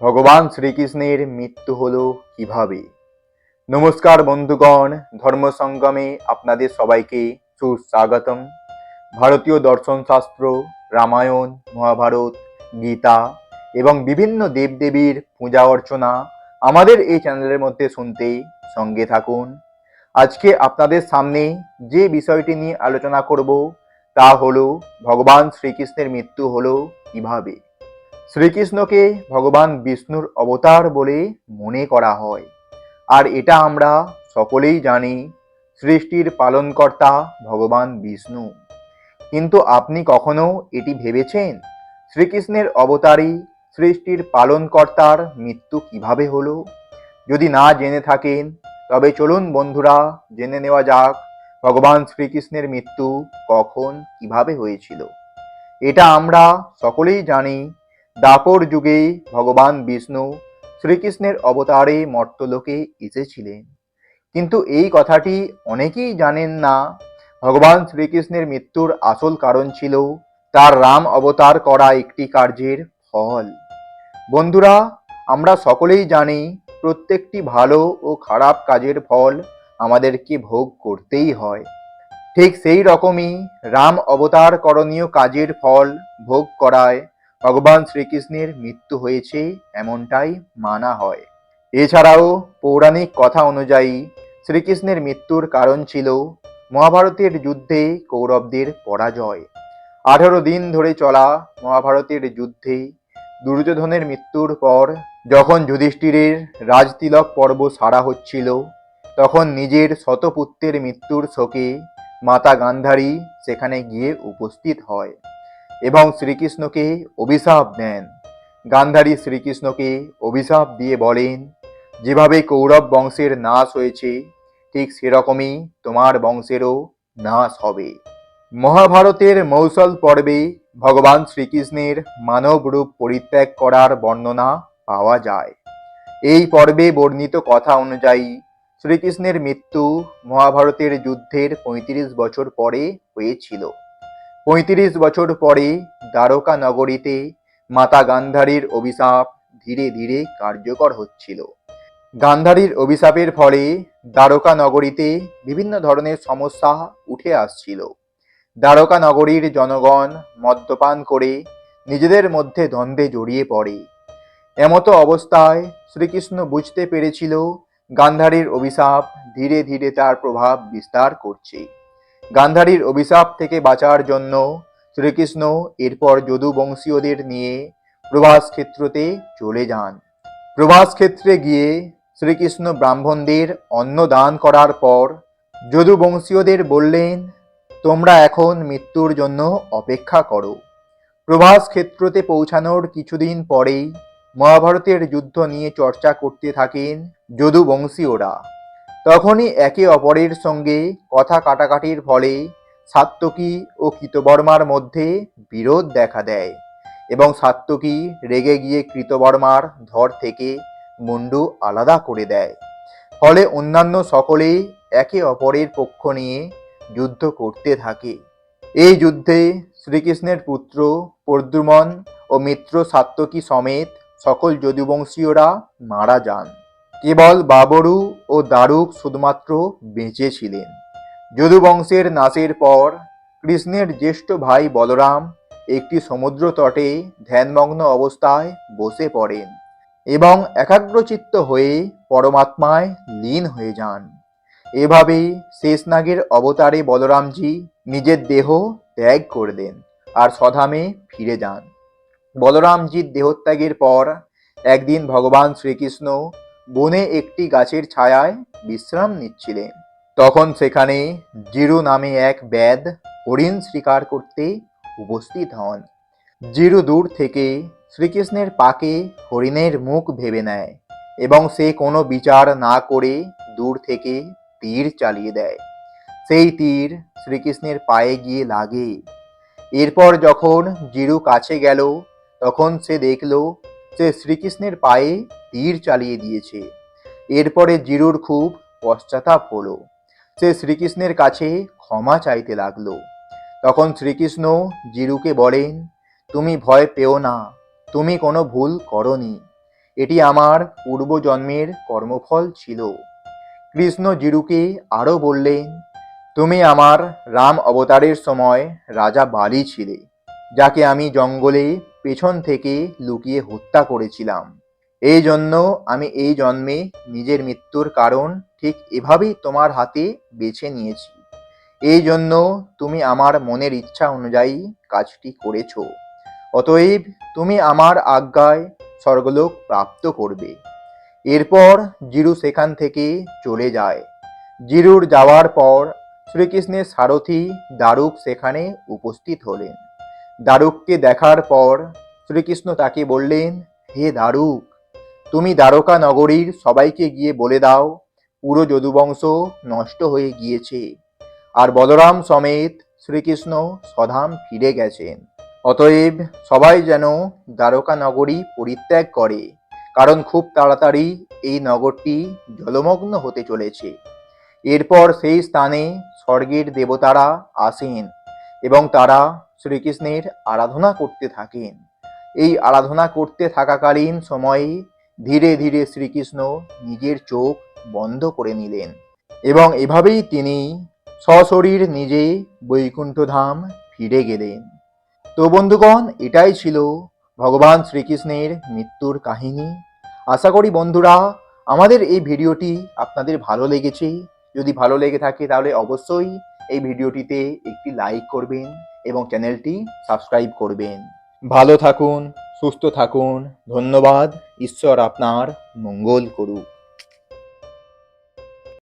ভগবান শ্রীকৃষ্ণের মৃত্যু হলো কীভাবে? নমস্কার বন্ধুগণ ধর্ম সঙ্গমে আপনাদের সবাইকে সুস্বাগতম। ভারতীয় দর্শনশাস্ত্র, রামায়ণ, মহাভারত, গীতা এবং বিভিন্ন দেবদেবীর পূজা অর্চনা আমাদের এই চ্যানেলের মধ্যে শুনতে সঙ্গে থাকুন। আজকে আপনাদের সামনে যে বিষয়টি নিয়ে আলোচনা করব তা হলো, ভগবান শ্রীকৃষ্ণের মৃত্যু হলো কীভাবে? শ্রীকৃষ্ণকে ভগবান বিষ্ণুর অবতার বলে মনে করা হয়। আর এটা আমরা সকলেই জানি, সৃষ্টির পালনকর্তা ভগবান বিষ্ণু। কিন্তু আপনি কখনো এটি ভেবেছেন? শ্রীকৃষ্ণের অবতারই সৃষ্টির পালনকর্তার মৃত্যু কীভাবে হলো? যদি না জেনে থাকেন, তবে চলুন বন্ধুরা জেনে নেওয়া যাক, ভগবান শ্রীকৃষ্ণের মৃত্যু কখন কীভাবে হয়েছিল। এটা আমরা সকলেই জানি দাপর যুগে ভগবান বিষ্ণু শ্রীকৃষ্ণের অবতারে মর্তলোকে এসেছিলেন। কিন্তু এই কথাটি অনেকেই জানেন না। ভগবান শ্রীকৃষ্ণের মৃত্যুর আসল কারণ ছিল তার রাম অবতার করা একটি কার্যের ফল। বন্ধুরা, আমরা সকলেই জানি প্রত্যেকটি ভালো ও খারাপ কাজের ফল আমাদেরকে ভোগ করতেই হয়। ঠিক সেই রকমই রাম অবতার করণীয় কাজের ফল ভোগ করায় ভগবান শ্রীকৃষ্ণের মৃত্যু হয়েছে এমনটাই মানা হয়। এছাড়াও পৌরাণিক কথা অনুযায়ী শ্রীকৃষ্ণের মৃত্যুর কারণ ছিল মহাভারতের যুদ্ধে কৌরবদের পরাজয়। আঠারো দিন ধরে চলা মহাভারতের যুদ্ধে দুর্যোধনের মৃত্যুর পর যখন যুধিষ্ঠিরের রাজতিলক পর্ব সারা হচ্ছিল, তখন নিজের শতপুত্রের মৃত্যুর শোকে মাতা গান্ধারী সেখানে গিয়ে উপস্থিত হয়। এবং শ্রীকৃষ্ণকে অভিশাপ দেন। গান্ধারী শ্রীকৃষ্ণকে অভিশাপ দিয়ে বলেন, যেভাবে কৌরব বংশের নাশ হয়েছে, ঠিক সেরকমই তোমার বংশেরও নাশ হবে। মহাভারতের মৌসল পর্বে ভগবান শ্রীকৃষ্ণের মানব রূপ পরিত্যাগ করার বর্ণনা পাওয়া যায়। এই পর্বে বর্ণিত কথা অনুযায়ী, শ্রীকৃষ্ণের মৃত্যু মহাভারতের যুদ্ধের পঁয়ত্রিশ বছর পরে হয়েছিল। পঁয়ত্রিশ বছর পরে দ্বারকা নগরীতে মাতা গান্ধারীর অভিশাপ ধীরে ধীরে কার্যকর হচ্ছিল। গান্ধারীর অভিশাপের ফলে দ্বারকা নগরীতে বিভিন্ন ধরনের সমস্যা উঠে আসছিল। দ্বারকা নগরীর জনগণ মদ্যপান করে নিজেদের মধ্যে দ্বন্দ্বে জড়িয়ে পড়ে। এমতো অবস্থায় শ্রীকৃষ্ণ বুঝতে পেরেছিল গান্ধারীর অভিশাপ ধীরে ধীরে তার প্রভাব বিস্তার করছে। গান্ধারীর অভিশাপ থেকে বাঁচার জন্য শ্রীকৃষ্ণ এরপর যদুবংশীয়দের নিয়ে প্রভাস ক্ষেত্রতে চলে যান। প্রভাস ক্ষেত্রে গিয়ে শ্রীকৃষ্ণ ব্রাহ্মণদের অন্ন দান করার পর যদুবংশীয়দের বললেন, তোমরা এখন মৃত্যুর জন্য অপেক্ষা করো। প্রভাস ক্ষেত্রতে পৌঁছানোর কিছুদিন পরেই মহাভারতের যুদ্ধ নিয়ে চর্চা করতে থাকেন যদুবংশীয়রা। তখনই একে অপরের সঙ্গে কথা কাটাকাটির ফলে সাত্তকী ও কৃতবর্মার মধ্যে বিরোধ দেখা দেয় এবং সাত্তকী রেগে গিয়ে কৃতবর্মার ধর থেকে মুন্ডু আলাদা করে দেয়। ফলে অন্যান্য সকলেই একে অপরের পক্ষ নিয়ে যুদ্ধ করতে থাকে। এই যুদ্ধে শ্রীকৃষ্ণের পুত্র প্রদ্যুমন ও মিত্র সাত্তকী সমেত সকল যদুবংশীয়রা মারা যান। কেবল বাবরু ও দারুক শুধুমাত্র বেঁচে ছিলেন যদুবংশের নাশের পর কৃষ্ণের জ্যেষ্ঠ ভাই বলরাম একটি সমুদ্র তটে ধ্যানমগ্ন অবস্থায় বসে পড়েন এবং একাগ্রচিত্ত হয়ে পরমাত্মায় লীন হয়ে যান। এভাবে শেষনাগের অবতারে বলরামজি নিজের দেহ ত্যাগ করলেন আর স্বধামে ফিরে যান। বলরামজির দেহত্যাগের পর একদিন ভগবান শ্রীকৃষ্ণ বনে একটি গাছের ছায়ায় বিশ্রাম নিচ্ছিলেন তখন সেখানে জিরু নামে এক ব্যাদ হরিণ শিকার করতে উপস্থিত হন। জিরু দূর থেকে শ্রীকৃষ্ণের পাকে হরিণের মুখ ভেবে নেয় এবং সে কোনো বিচার না করে দূর থেকে তীর চালিয়ে দেয়। সেই তীর শ্রীকৃষ্ণের পায়ে গিয়ে লাগে। এরপর যখন জিরু কাছে গেল, তখন সে দেখল, সে শ্রীকৃষ্ণের পায়ে তীর চালিয়ে দিয়েছে। এরপরে জিরুর খুব পশ্চাতাপ হলো। সে শ্রীকৃষ্ণের কাছে ক্ষমা চাইতে লাগল। তখন শ্রীকৃষ্ণ জিরুকে বলেন, তুমি ভয় পেও না, তুমি কোনো ভুল করনি। এটি আমার পূর্বজন্মের কর্মফল ছিল। কৃষ্ণ জিরুকে আরও বললেন, তুমি আমার রাম অবতারের সময় রাজা বালি ছিলে, যাকে আমি জঙ্গলে পেছন থেকে লুকিয়ে হত্যা করেছিলাম। এই জন্য আমি এই জন্মে নিজের মৃত্যুর কারণ ঠিক এভাবেই তোমার হাতে বেছে নিয়েছি। এই জন্য তুমি আমার মনের ইচ্ছা অনুযায়ী কাজটি করেছ। অতএব তুমি আমার আজ্ঞায় স্বর্গলোক প্রাপ্ত করবে। এরপর জিরু সেখান থেকে চলে যায়। জিরুর যাওয়ার পর শ্রীকৃষ্ণের সারথি দারুক সেখানে উপস্থিত হলেন। দারুককে দেখার পর শ্রীকৃষ্ণ তাকে বললেন, হে দারুক তুমি দ্বারকা নগরীর সবাইকে গিয়ে বলে দাও, পুরো যদুবংশ নষ্ট হয়ে গিয়েছে। আর বলরাম সমেত শ্রীকৃষ্ণ স্বধাম ফিরে গেছেন। অতএব সবাই যেন দ্বারকা নগরী পরিত্যাগ করে, কারণ খুব তাড়াতাড়ি এই নগরটি জলমগ্ন হতে চলেছে। এরপর সেই স্থানে স্বর্গের দেবতারা আসেন এবং তারা শ্রীকৃষ্ণের আরাধনা করতে থাকেন। এই আরাধনা করতে থাকাকালীন সময়ে ধীরে ধীরে শ্রীকৃষ্ণ নিজের চোখ বন্ধ করে নিলেন এবং এভাবেই তিনি সশরীর নিজে বৈকুণ্ঠধাম ফিরে গেলেন। তো বন্ধুগণ, এটাই ছিল ভগবান শ্রীকৃষ্ণের মৃত্যুর কাহিনী। আশা করি বন্ধুরা, আমাদের এই ভিডিওটি আপনাদের ভালো লেগেছে। যদি ভালো লেগে থাকে, তাহলে অবশ্যই এই ভিডিওটিতে একটি লাইক করবেন এবং চ্যানেলটি সাবস্ক্রাইব করবেন। ভালো থাকুন সুস্থ থাকুন ধন্যবাদ ঈশ্বর আপনার মঙ্গল করুক।